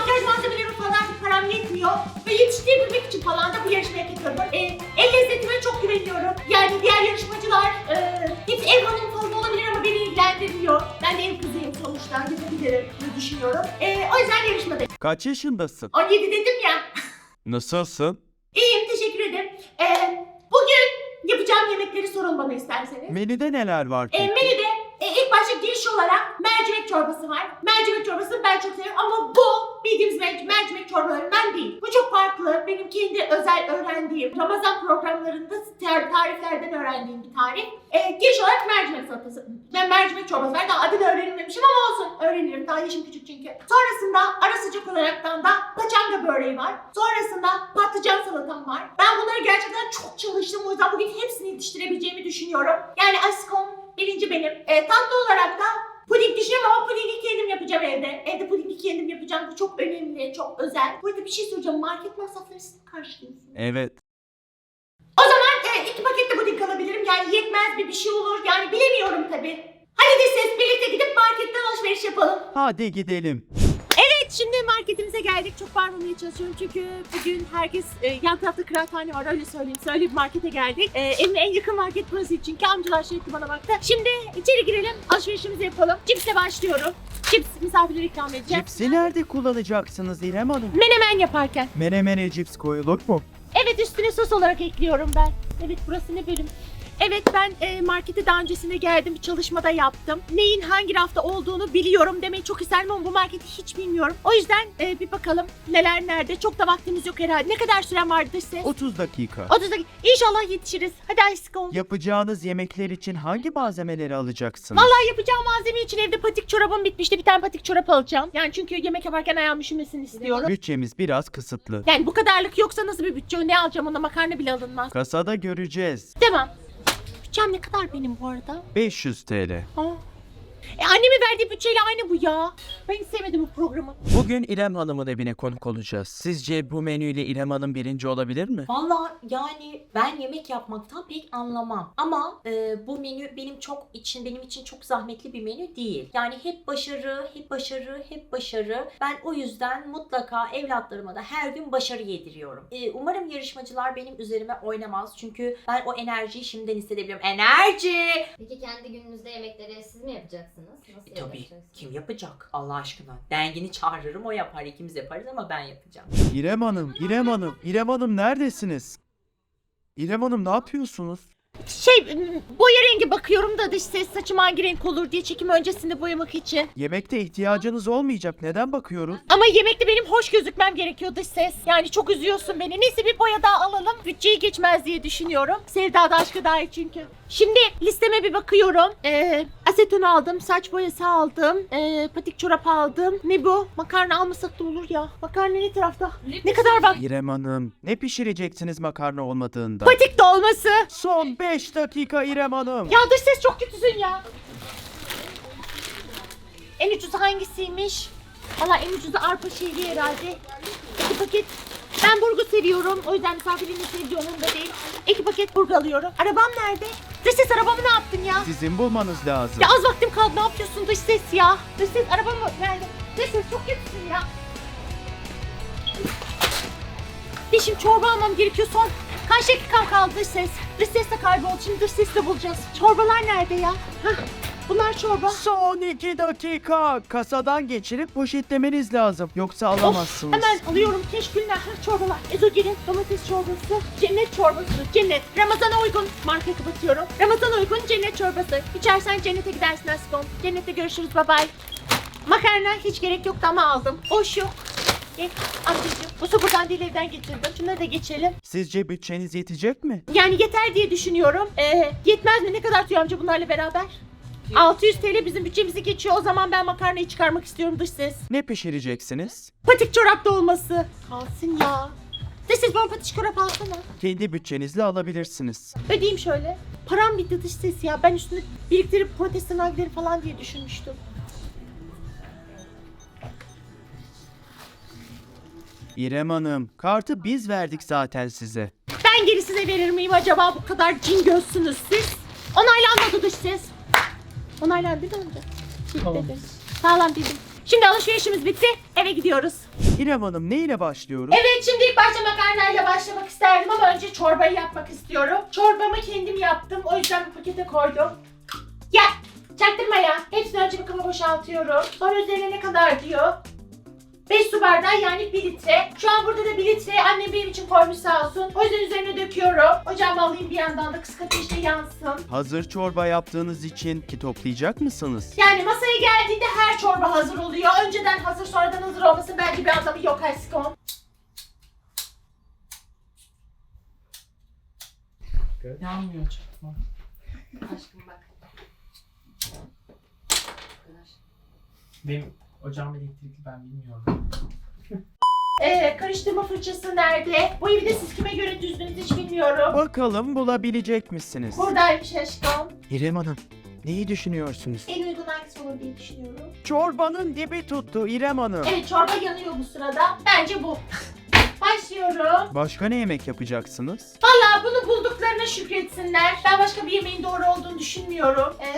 makyaj malzemeleri falan param yetmiyor. Ve yetiştirebilmek için falan da bu yarışmaya katıldım. Ee, el lezzetime çok güveniyorum. Yani diğer yarışmacılar e, hepsi ev hanımı falan olabilir ama beni ilgilendirmiyor. Ben de ev kızıyım sonuçta. Yapabilirim diye düşünüyorum. Ee, o yüzden yarışmadayım. Kaç yaşındasın? 17 dedim ya. Nasılsın? İyiyim, teşekkür ederim. Ee, bugün yapacağım yemekleri sorun bana isterseniz. Menüde neler var E, peki? menüde e, ilk başta giriş olarak mercimek çorbası var. Mercimek çorbası ben çok seviyorum ama bu bildiğimiz merc- mercimek çorbalarından değil. Bu çok farklı. Benim kendi özel öğrendiğim Ramazan programlarında tar- tariflerden öğrendiğim bir tarif. E, giriş olarak mercimek salatası. Ben mercimek çorbası var. Daha adını öğrenmemişim ama olsun. Öğrenirim. Daha yaşım küçük çünkü. Sonrasında ara sıcak olaraktan da paçanga böreği var. Sonrasında patlıcan salatam var. Ben bunları gerçekten çok çalıştım. O yüzden bugün hepsini yetiştirebileceğimi düşünüyorum. Yani aşkım birinci benim. E, tatlı olarak da puding düşünüyorum ama pudingi kendim yapacağım evde. Evde pudingi kendim yapacağım. Bu çok önemli, çok özel. Burada bir şey söyleyeceğim. Market masrafları siz mi karşılıyorsunuz? Evet. O zaman e, iki paket de puding alabilirim. Yani yetmez bir bir şey olur. Yani bilemiyorum tabii. Hadi de ses birlikte gidip marketten alışveriş yapalım. Hadi gidelim. Evet şimdi marketimize geldik. Çok bağırmamaya çalışıyorum çünkü bugün herkes e, yan tarafta kıraathane var öyle söyleyeyim. Söyle bir markete geldik. E, evime en yakın market burası çünkü amcalar sürekli bana baktı. Şimdi içeri girelim alışverişimizi yapalım. Cipsle başlıyorum. Cips misafirlere ikram edeceğim. Cipsi nerede kullanacaksınız İrem Hanım? Menemen yaparken. Menemene cips koyulur mu? Evet üstüne sos olarak ekliyorum ben. Evet burası ne bölüm? Evet ben e, markete daha öncesinde geldim bir çalışmada yaptım. Neyin hangi rafta olduğunu biliyorum demeyi çok isterim ama bu marketi hiç bilmiyorum. O yüzden e, bir bakalım neler nerede. Çok da vaktimiz yok herhalde. Ne kadar süren vardı size? 30 dakika. 30 dakika. İnşallah yetişiriz. Hadi aşkım. Yapacağınız yemekler için hangi malzemeleri alacaksınız? Vallahi yapacağım malzeme için evde patik çorabım bitmişti. Bir tane patik çorap alacağım. Yani çünkü yemek yaparken ayağım üşümesini istiyorum. Bütçemiz biraz kısıtlı. Yani bu kadarlık yoksa nasıl bir bütçe? Ne alacağım ona makarna bile alınmaz. Kasada göreceğiz. Tamam. Bütçem ne kadar benim bu arada? 500 TL. Aa. E annemin verdiği bütçeyle aynı bu ya. Ben hiç sevmedim bu programı. Bugün İrem Hanım'ın evine konuk olacağız. Sizce bu menüyle İrem Hanım birinci olabilir mi? Valla yani ben yemek yapmaktan pek anlamam. Ama e, bu menü benim çok için benim için çok zahmetli bir menü değil. Yani hep başarı, hep başarı, hep başarı. Ben o yüzden mutlaka evlatlarıma da her gün başarı yediriyorum. E, umarım yarışmacılar benim üzerime oynamaz. Çünkü ben o enerjiyi şimdiden hissedebiliyorum. Enerji! Peki kendi gününüzde yemekleri siz mi yapacaksınız? Nasıl E, tabii yapacaksınız? kim yapacak Allah aşkına? Dengini çağırırım o yapar ikimiz yaparız ama ben yapacağım. İrem Hanım, İrem Hanım, İrem Hanım neredesiniz? İrem Hanım ne yapıyorsunuz? Şey boya rengi bakıyorum da dış ses saçım hangi renk olur diye çekim öncesinde boyamak için. Yemekte ihtiyacınız olmayacak. Neden bakıyoruz? Ama yemekte benim hoş gözükmem gerekiyor dış ses. Yani çok üzüyorsun beni. Neyse bir boya daha alalım. Bütçeyi geçmez diye düşünüyorum. Sevda da aşkı daha iyi çünkü. Şimdi listeme bir bakıyorum. Ee, aseton aldım, saç boyası aldım, ee, patik çorap aldım. Ne bu? Makarna almasak da olur ya. Makarna ne tarafta? Ne kadar bak? İrem Hanım, ne pişireceksiniz makarna olmadığında? Patik dolması. Son 5 dakika İrem Hanım. Ya dış ses çok kötüsün ya. En ucuz hangisiymiş? Valla en ucuzu arpa şehri herhalde. İki paket. Ben burgu seviyorum. O yüzden misafirliğini sevdiği umurumda değil. İki paket burgu alıyorum. Arabam nerede? Dış ses arabamı ne yaptın ya? Sizin bulmanız lazım. Ya az vaktim kaldı. Ne yapıyorsun dış ses ya? Dış ses arabamı nerede? Dış ses çok kötüsün ya. Bir şimdi çorba almam gerekiyor. Son kaç dakikam kaldı dış ses? Dış ses de kayboldu. Şimdi dış ses de bulacağız. Çorbalar nerede ya? Hah, bunlar çorba. Son 2 dakika. Kasadan geçirip poşetlemeniz lazım. Yoksa alamazsınız. Hemen alıyorum keşküller, hah, çorbalar. Ezogelin, domates çorbası, cennet çorbası, cennet. Ramazana uygun marka kapatıyorum. Ramazana uygun cennet çorbası. İçersen cennete gidersin aşkım. Cennette görüşürüz bye bye. Makarna hiç gerek yoktu ama aldım. O şu. Gel amcacığım. Bu su buradan değil evden getirdim. Şunları da geçelim. Sizce bütçeniz yetecek mi? Yani yeter diye düşünüyorum. Ee, yetmez mi? Ne kadar tutuyor amca bunlarla beraber? 600 TL bizim bütçemizi geçiyor. O zaman ben makarnayı çıkarmak istiyorum dış ses. Ne pişireceksiniz? Patik çorap dolması. Kalsın ya. Dış ses bana patiş çorap alsana. Kendi bütçenizle alabilirsiniz. Ödeyeyim şöyle. Param bitti dış ses ya. Ben üstüne biriktirip protestan algileri falan diye düşünmüştüm. İrem Hanım, kartı biz verdik zaten size. Ben geri size verir miyim acaba bu kadar cin gözsünüz siz? Onaylanmadı dış ses. Onaylandı mi amca? Tamam. Sağlam dedim. Şimdi alışverişimiz bitti. Eve gidiyoruz. İrem Hanım neyle başlıyoruz? Evet şimdi ilk başta makarnayla başlamak isterdim ama önce çorbayı yapmak istiyorum. Çorbamı kendim yaptım. O yüzden bir pakete koydum. Ya çaktırma ya. Hepsini önce bir kaba boşaltıyorum. Sonra üzerine ne kadar diyor? 5 su bardağı yani 1 litre. Şu an burada da 1 litre annem benim için koymuş sağ olsun. O yüzden üzerine döküyorum. Ocağıma alayım bir yandan da kısık ateşte yansın. Hazır çorba yaptığınız için ki toplayacak mısınız? Yani masaya geldiğinde her çorba hazır oluyor. Önceden hazır sonradan hazır olmasın belki bir anlamı yok aşkım. Yanmıyor çakma. Aşkım bak. Benim ocağım elektrikli ben bilmiyorum. Ee, karıştırma fırçası nerede? Bu evi de siz kime göre düzdünüz hiç bilmiyorum. Bakalım bulabilecek misiniz? Buradaymış aşkım. İrem Hanım, neyi düşünüyorsunuz? En uygun hangisi olur diye düşünüyorum. Çorbanın dibi tuttu İrem Hanım. Evet çorba yanıyor bu sırada. Bence bu. Başlıyorum. Başka ne yemek yapacaksınız? Valla bunu bulduklarına şükretsinler. Ben başka bir yemeğin doğru olduğunu düşünmüyorum. Ee,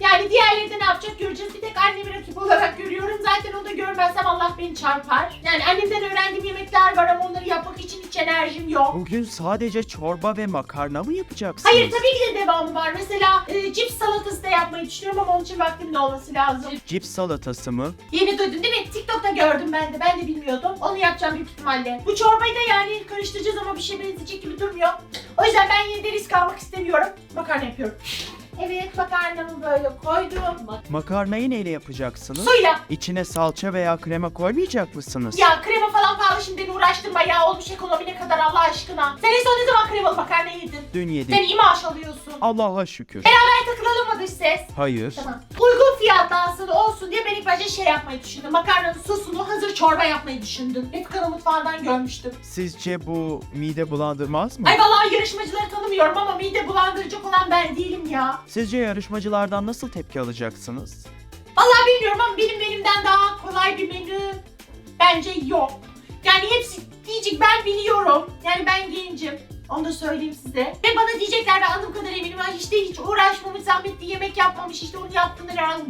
yani diğerleri de ne yapacak göreceğiz. Bir tek annemi rakip olarak görüyorum. Zaten onu da görmezsem Allah beni çarpar. Yani annemden öğrendiğim yemekler var ama onları yapmak için hiç enerjim yok. Bugün sadece çorba ve makarna mı yapacaksınız? Hayır tabii ki de devamı var. Mesela e, cips salatası da yapmayı düşünüyorum ama onun için vaktimin de olması lazım. Cips salatası mı? Yeni duydun değil mi? TikTok'ta gördüm ben de. Ben de bilmiyordum. Onu yapacağım büyük ihtimalle. Bu çorbayı da yani karıştıracağız ama bir şey benzeyecek gibi durmuyor. O yüzden ben yine de risk almak istemiyorum. Makarna yapıyorum. Evet makarnamı böyle koydum. Makarnayı neyle yapacaksınız? Suyla. İçine salça veya krema koymayacak mısınız? Ya krema falan pahalı şimdi beni uğraştırma ya. Olmuş ekonomi ne kadar Allah aşkına. Sen en son ne zaman kremalı makarna yedin? Dün yedik. Sen iyi maaş alıyorsun. Allah'a şükür. Beraber takılalım mı dış ses? Hayır. Tamam. Uygun fiyatlı aslında olsun diye ben ilk başta şey yapmayı düşündüm. Makarnanın sosunu hazır çorba yapmayı düşündüm. Refika'nın mutfağından görmüştüm. Sizce bu mide bulandırmaz mı? Ay vallahi yarışmacıları tanımıyorum ama mide bulandırıcı olan ben değilim ya. Sizce yarışmacılardan nasıl tepki alacaksınız? Vallahi bilmiyorum ama benim menümden daha kolay bir menü bence yok. Yani hepsi diyecek ben biliyorum. Yani ben gencim. Onu da söyleyeyim size. Ve bana diyecekler ben anladığım kadar eminim. "Ay işte hiç uğraşmamış, zahmetli yemek yapmamış. işte onu yaptığında herhalde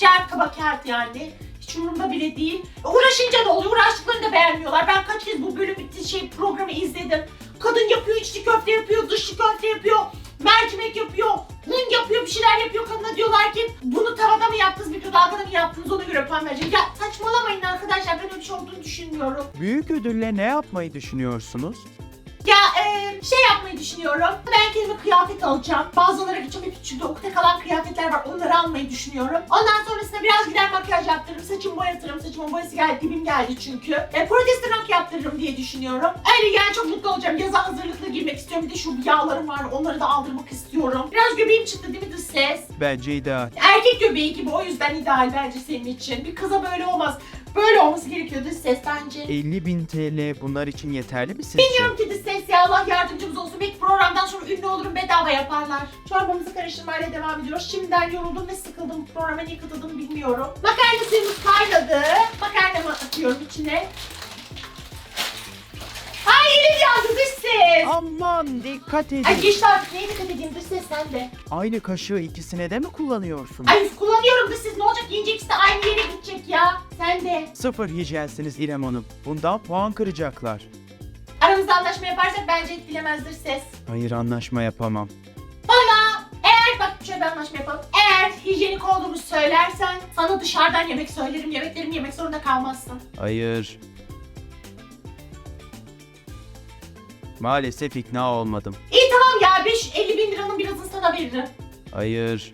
cer kaba kağıt yani. Hiç umurumda bile değil. Uğraşınca da oluyor. Uğraştıklarını da beğenmiyorlar. Ben kaç kez bu bölüm şey programı izledim. Kadın yapıyor, içli köfte yapıyor, dışlı köfte yapıyor. Mercimek yapıyor, un yapıyor, bir şeyler yapıyor. Kadına diyorlar ki bunu tavada mı yaptınız, mikrodalgada mı yaptınız ona göre puan vereceğim. Ya saçmalamayın arkadaşlar ben öyle bir şey olduğunu düşünmüyorum. Büyük ödülle ne yapmayı düşünüyorsunuz? Ya eee, şey yapmayı düşünüyorum. Ben kendime kıyafet alacağım. Bazıları gideceğim hep çünkü okta kalan kıyafetler var. Onları almayı düşünüyorum. Ondan sonrasında biraz gider makyaj yaptırırım. Saçımı boyatırım. Saçımın boyası geldi. Dibim geldi çünkü. E, protestan yaptırırım diye düşünüyorum. Öyle yani çok mutlu olacağım. Yaza hazırlıklı girmek istiyorum. Bir de şu yağlarım var. Onları da aldırmak istiyorum. Biraz göbeğim çıktı değil mi dış ses? Bence ideal. Erkek göbeği gibi o yüzden ideal bence senin için. Bir kıza böyle olmaz. Böyle olması gerekiyor dış ses bence. 50 bin TL bunlar için yeterli mi sizce? Bilmiyorum ki dış ses ya Allah yardımcımız olsun. Belki programdan sonra ünlü olurum bedava yaparlar. Çorbamızı karıştırmayla devam ediyoruz. Şimdiden yoruldum ve sıkıldım. Programa niye katıldım bilmiyorum. Makarna suyumuz kaynadı. Makarnamı atıyorum içine. Elim yandı dış ses. Aman dikkat edin. Ay geçti artık neye dikkat edeyim dış ses sen de. Aynı kaşığı ikisine de mi kullanıyorsunuz? Ay kullanıyorum dış ses ne olacak yiyecek işte aynı yere gidecek ya. Sen de. Sıfır hijyensiniz İrem Hanım. Bundan puan kıracaklar. Aramızda anlaşma yaparsak bence etkilemezdir ses. Hayır anlaşma yapamam. Bana eğer bak şöyle bir anlaşma yapalım. Eğer hijyenik olduğumu söylersen sana dışarıdan yemek söylerim. Yemeklerimi yemek zorunda kalmazsın. Hayır. Maalesef ikna olmadım. İyi tamam ya 5 50 bin liranın birazını sana veririm. Hayır.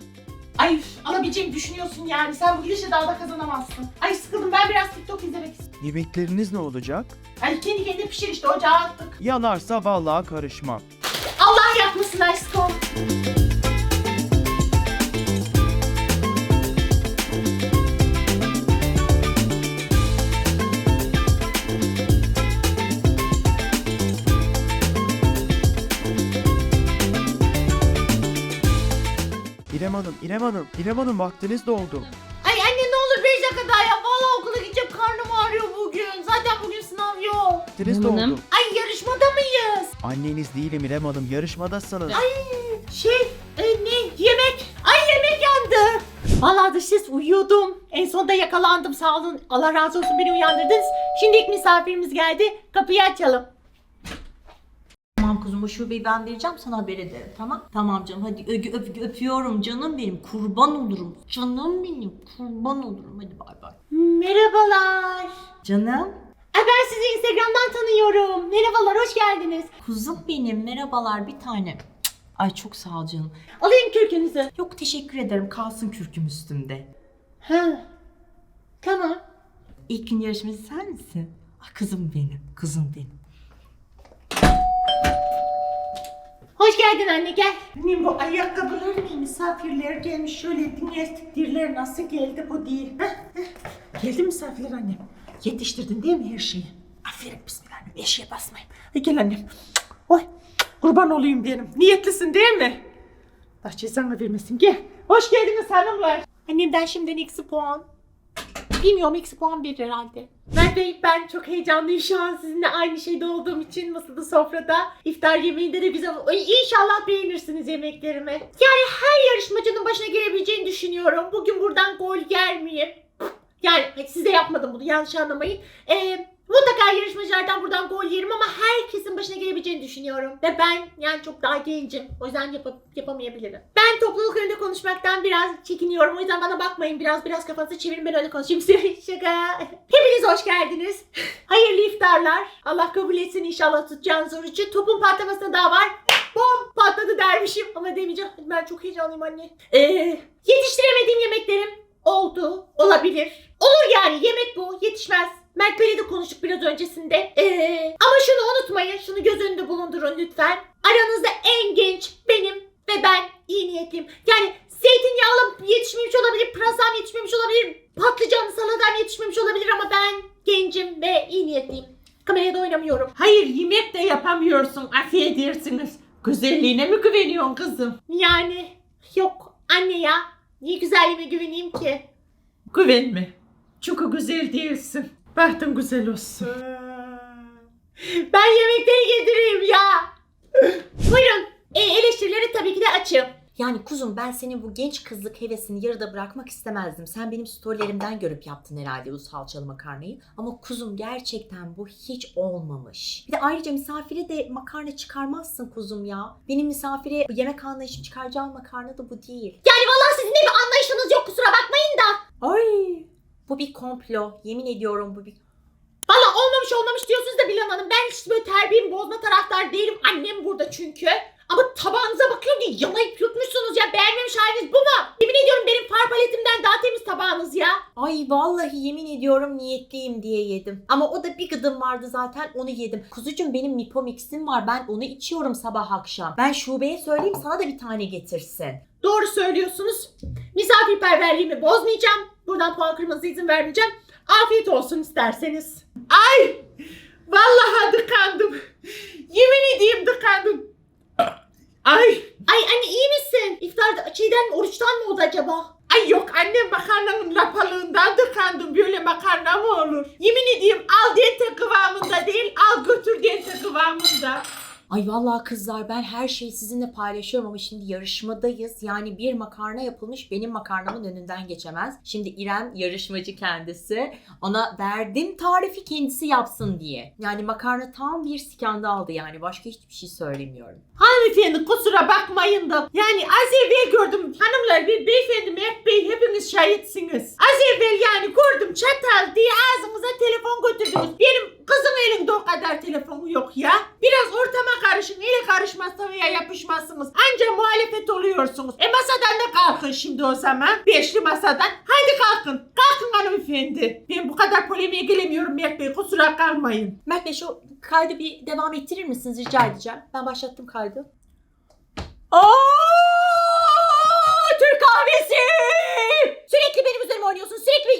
Ay alabileceğimi düşünüyorsun yani. Sen bu gidişle daha da kazanamazsın. Ay sıkıldım ben biraz TikTok izlemek istiyorum. Yemekleriniz ne olacak? Ay kendi kendine pişir işte ocağa attık. Yanarsa vallahi karışmam. Allah yapmasın aşkım. İrem Hanım, İrem Hanım, vaktiniz doldu. Ay anne ne olur 5 dakika daha ya. Vallahi okula gideceğim karnım ağrıyor bugün. Zaten bugün sınav yok. Vaktiniz Hanım. doldu. Ay yarışmada mıyız? Anneniz değilim İrem Hanım, yarışmadasınız. Şey e, ne yemek? Ay yemek yandı. Vallahi dış ses uyuyordum. En sonunda yakalandım sağ olun. Allah razı olsun beni uyandırdınız. Şimdi ilk misafirimiz geldi. Kapıyı açalım. Tamam kuzum o şubeyi ben vereceğim sana haber ederim tamam. Tamam canım hadi ö- öp- öpüyorum canım benim kurban olurum. Canım benim kurban olurum hadi bay bay. Merhabalar. Canım Ay ben sizi Instagram'dan tanıyorum. Merhabalar hoş geldiniz. kuzum benim merhabalar bir tanem. Cık, Ay çok sağ ol canım. Alayım kürkünüzü. Yok teşekkür ederim kalsın kürküm üstümde. Ha. Tamam. İlk gün yarışması sen misin? Ay kızım benim kızım benim. Hoş geldin anne gel. Benim bu ayakkabılar ne? Misafirler gelmiş şöyle dinlettikleri nasıl geldi bu değil. Heh, heh. Geldi misafirler annem. Yetiştirdin değil mi her şeyi? Aferin bismillah. Eşeğe basmayın. Hadi gel annem. Oy kurban olayım benim. Niyetlisin değil mi? Allah cezanı vermesin gel. Hoş geldiniz hanımlar. Annemden şimdiden eksi puan. Bilmiyorum eksi puan verir herhalde. Mert Bey ben çok heyecanlıyım şu an sizinle aynı şeyde olduğum için masada sofrada. iftar yemeğinde de bize Ay, inşallah beğenirsiniz yemeklerimi. Yani her yarışmacının başına gelebileceğini düşünüyorum. Bugün buradan gol gelmeyeyim. Yani size yapmadım bunu yanlış anlamayın. Ee, mutlaka yarışmacılardan buradan gol yerim ama herkesin başına gelebileceğini düşünüyorum. Ve ben yani çok daha gencim. O yüzden yapa- yapamayabilirim. Ben topluluk önünde konuşmaktan biraz çekiniyorum. O yüzden bana bakmayın. Biraz biraz kafanızı çevirin ben öyle konuşayım. Şaka. Hepiniz hoş geldiniz. Hayırlı iftarlar. Allah kabul etsin inşallah tutacağınız orucu. Topun patlamasına daha var. Bom patladı dermişim. Ama demeyeceğim. Ben çok heyecanlıyım anne. Ee, yetiştiremediğim yemeklerim oldu. Olabilir. Olur yani yemek bu. Yetişmez. Mert Bey'le de konuştuk biraz öncesinde. Ee, ama şunu unutmayın. Şunu göz önünde bulundurun lütfen. Aranızda en genç benim ve ben iyi niyetliyim. Yani zeytinyağlı yetişmemiş olabilir, pırasam yetişmemiş olabilir, patlıcan salatam yetişmemiş olabilir ama ben gencim ve iyi niyetliyim. Kameraya da oynamıyorum. Hayır yemek de yapamıyorsun. Afiyet edersiniz. Güzelliğine mi güveniyorsun kızım? Yani yok anne ya. Niye güzelliğime güveneyim ki? Güvenme. Çünkü güzel değilsin. Bahtın güzel olsun. Ben yemekleri getireyim ya. Buyurun. E, eleştirileri tabii ki de açığım. Yani kuzum ben senin bu genç kızlık hevesini yarıda bırakmak istemezdim. Sen benim storylerimden görüp yaptın herhalde bu salçalı makarnayı. Ama kuzum gerçekten bu hiç olmamış. Bir de ayrıca misafire de makarna çıkarmazsın kuzum ya. Benim misafire yemek anlayışım çıkaracağım makarna da bu değil. Yani vallahi sizin de bir anlayışınız yok kusura bakmayın da. Ay bu bir komplo. Yemin ediyorum bu bir... Valla olmamış olmamış diyorsunuz da Bilan Hanım. Ben hiç böyle terbiyemi bozma taraftar değilim. Annem burada çünkü. Ama tabağınıza bakıyorum diye yalayıp yutmuşsunuz ya. Beğenmemiş haliniz bu mu? Yemin ediyorum benim far paletimden daha temiz tabağınız ya. Ay vallahi yemin ediyorum niyetliyim diye yedim. Ama o da bir gıdım vardı zaten onu yedim. Kuzucuğum benim Mipomix'im var. Ben onu içiyorum sabah akşam. Ben şubeye söyleyeyim sana da bir tane getirsin. Doğru söylüyorsunuz. Misafirperverliğimi bozmayacağım. Buradan puan kırmanıza izin vermeyeceğim. Afiyet olsun isterseniz. Ay! Vallahi dıkandım. Yemin edeyim dıkandım. Ay! Ay anne iyi misin? İftarda şeyden oruçtan mı oldu acaba? Ay yok annem makarnanın lapalığından dıkandım. Böyle makarna mı olur? Yemin edeyim al dente kıvamında değil, al götür dente kıvamında. Ay vallahi kızlar ben her şeyi sizinle paylaşıyorum ama şimdi yarışmadayız. Yani bir makarna yapılmış benim makarnamın önünden geçemez. Şimdi İrem yarışmacı kendisi. Ona verdim tarifi kendisi yapsın diye. Yani makarna tam bir skandaldı yani başka hiçbir şey söylemiyorum. Hanımefendi kusura bakmayın da. Yani az evvel gördüm hanımlar bir beyefendi Mert Bey hepiniz şahitsiniz. Az evvel yani gördüm çatal diye ağzınıza telefon götürdünüz. Benim kızım elinde o kadar telefonu yok ya. Biraz ortama karışın. Ele karışmazsa veya yapışmazsınız. Anca muhalefet oluyorsunuz. E masadan da kalkın şimdi o zaman. Beşli masadan. Haydi kalkın. Kalkın hanımefendi. Ben bu kadar polemiğe gelemiyorum Mert Bey. Kusura kalmayın. Mert Bey şu kaydı bir devam ettirir misiniz rica edeceğim. Ben başlattım kaydı.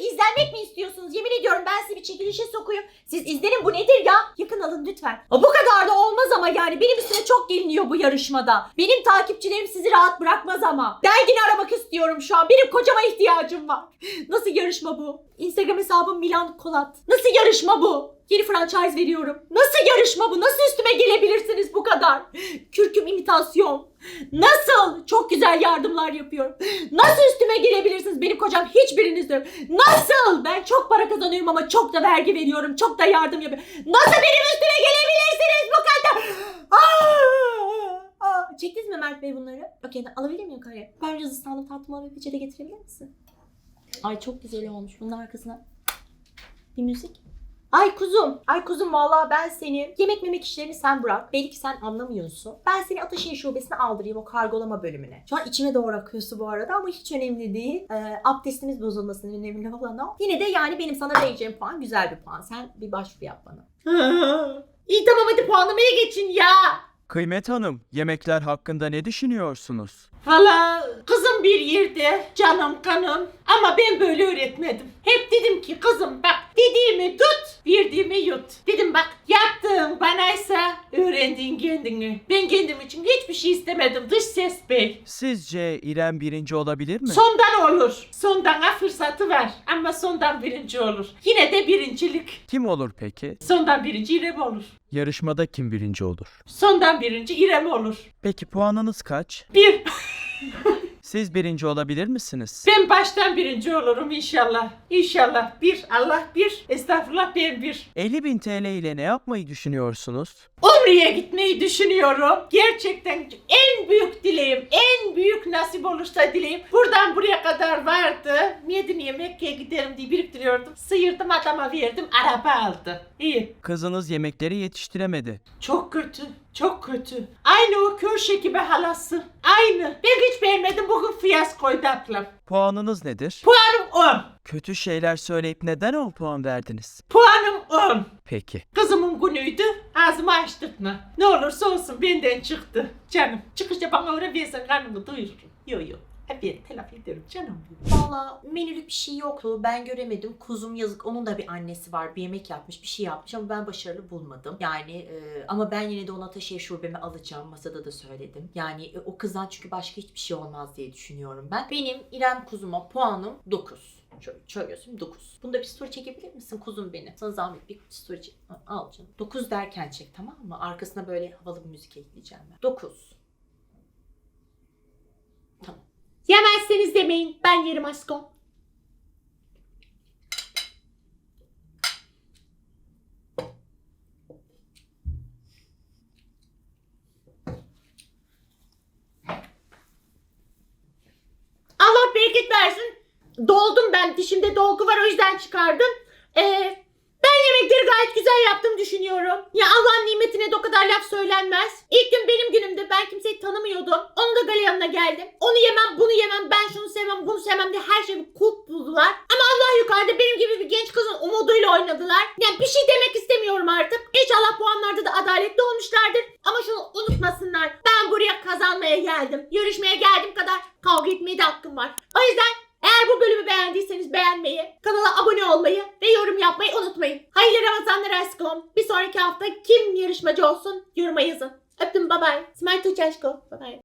İzlenmek mi istiyorsunuz? Yemin ediyorum ben sizi bir çekilişe sokuyum. Siz izlenin bu nedir ya? Yakın alın lütfen. Aa, bu kadar da olmaz ama yani. Benim üstüme çok geliniyor bu yarışmada. Benim takipçilerim sizi rahat bırakmaz ama. Dergini aramak istiyorum şu an. Benim kocama ihtiyacım var. Nasıl yarışma bu? Instagram hesabım Milan Kolat. Nasıl yarışma bu? Yeni franchise veriyorum. Nasıl yarışma bu? Nasıl üstüme gelebilirsiniz bu kadar? Kürküm imitasyon. Nasıl? Çok güzel yardımlar yapıyorum. Nasıl üstüme gelebilirsiniz? Benim kocam hiçbiriniz yok. Nasıl? Ben çok para kazanıyorum ama çok da vergi veriyorum. Çok da yardım yapıyorum. Nasıl benim üstüme gelebilirsiniz bu kadar? Çektiniz mi Mert Bey bunları? Okey alabilir miyim yukarıya? Ben biraz ıslandım tatlımı bir peçete getirebilir misin? Ay çok güzel olmuş. Bunun arkasına bir müzik. Ay kuzum, ay kuzum vallahi ben seni yemek memek işlerini sen bırak. Belki sen anlamıyorsun. Ben seni Ataşehir Şubesi'ne aldırayım o kargolama bölümüne. Şu an içime doğru akıyorsun bu arada ama hiç önemli değil. Ee, abdestimiz bozulmasının önemli olan o. Yine de yani benim sana vereceğim puan güzel bir puan. Sen bir başvuru yap bana. İyi tamam hadi puanlamaya geçin ya. Kıymet Hanım, yemekler hakkında ne düşünüyorsunuz? Valla kızım bir yerde canım kanım ama ben böyle öğretmedim. Hep dedim ki kızım bak dediğimi tut verdiğimi yut. Dedim bak yaptığın banaysa öğrendiğin kendini. Ben kendim için hiçbir şey istemedim dış ses bey. Sizce İrem birinci olabilir mi? Sondan olur. Sondana fırsatı ver ama sondan birinci olur. Yine de birincilik. Kim olur peki? Sondan birinci İrem olur. Yarışmada kim birinci olur? Sondan birinci İrem olur. Peki puanınız kaç? Bir. Siz birinci olabilir misiniz? Ben baştan birinci olurum inşallah. İnşallah. Bir. Allah bir. Estağfurullah ben bir. 50 bin TL ile ne yapmayı düşünüyorsunuz? Umre'ye gitmeyi düşünüyorum. Gerçekten en büyük dileğim, en büyük nasip olursa dileğim. Buradan buraya kadar vardı. Medine'ye Mekke'ye giderim diye biriktiriyordum. Sıyırdım adama verdim, araba aldı. İyi. Kızınız yemekleri yetiştiremedi. Çok kötü, çok kötü. Aynı o kör şekibe halası. Aynı. Ben hiç beğenmedim bugün fiyaskoydu ablam. Puanınız nedir? Puanım 10. Kötü şeyler söyleyip neden 10 puan verdiniz? Puanım 10. Peki. Kızımın günüydü. Ağzımı açtırtma. Ne olursa olsun benden çıktı. Canım çıkışta bana öyle versen karnımı doyururum. Yo yo. Ben telafi ederim canım. Valla menülük bir şey yoktu. Ben göremedim. Kuzum yazık. Onun da bir annesi var. Bir yemek yapmış, bir şey yapmış ama ben başarılı bulmadım. Yani e, ama ben yine de ona Ataşehir şubeme alacağım. Masada da söyledim. Yani e, o kızdan çünkü başka hiçbir şey olmaz diye düşünüyorum ben. Benim İrem kuzuma puanım 9. Şöyle, göstereyim 9. Bunda bir story çekebilir misin kuzum benim? Sana zahmet bir story çek. Al canım. 9 derken çek tamam mı? Arkasına böyle havalı bir müzik ekleyeceğim ben. 9. Yemezseniz demeyin. Ben yerim aşkım. Allah bereket versin. Doldum ben. Dişimde dolgu var o yüzden çıkardım. Ee, ben yemekleri gayet güzel yaptım düşünüyorum. Ya Allah'ın nimetine de o kadar laf söylenmez. İlk gün benim günümde ben kimseyi tanımıyordum. Onun da galeyana geldim. Onu yemem, bunu yemem, ben şunu sevmem, bunu sevmem diye her şeyi kulp buldular. Ama Allah yukarıda benim gibi bir genç kızın umuduyla oynadılar. Yani bir şey demek istemiyorum artık. İnşallah puanlarda da adaletli olmuşlardır. Ama şunu unutmasınlar. Ben buraya kazanmaya geldim. Yarışmaya geldiğim kadar kavga etmeye de hakkım var. O yüzden eğer bu bölümü beğendiyseniz beğenmeyi, kanala abone olmayı ve yorum yapmayı unutmayın. Hayırlı Ramazanlar aşkım. Bir sonraki hafta kim yarışmacı olsun yoruma yazın. Öptüm bye bye. Smile to. Bye bye.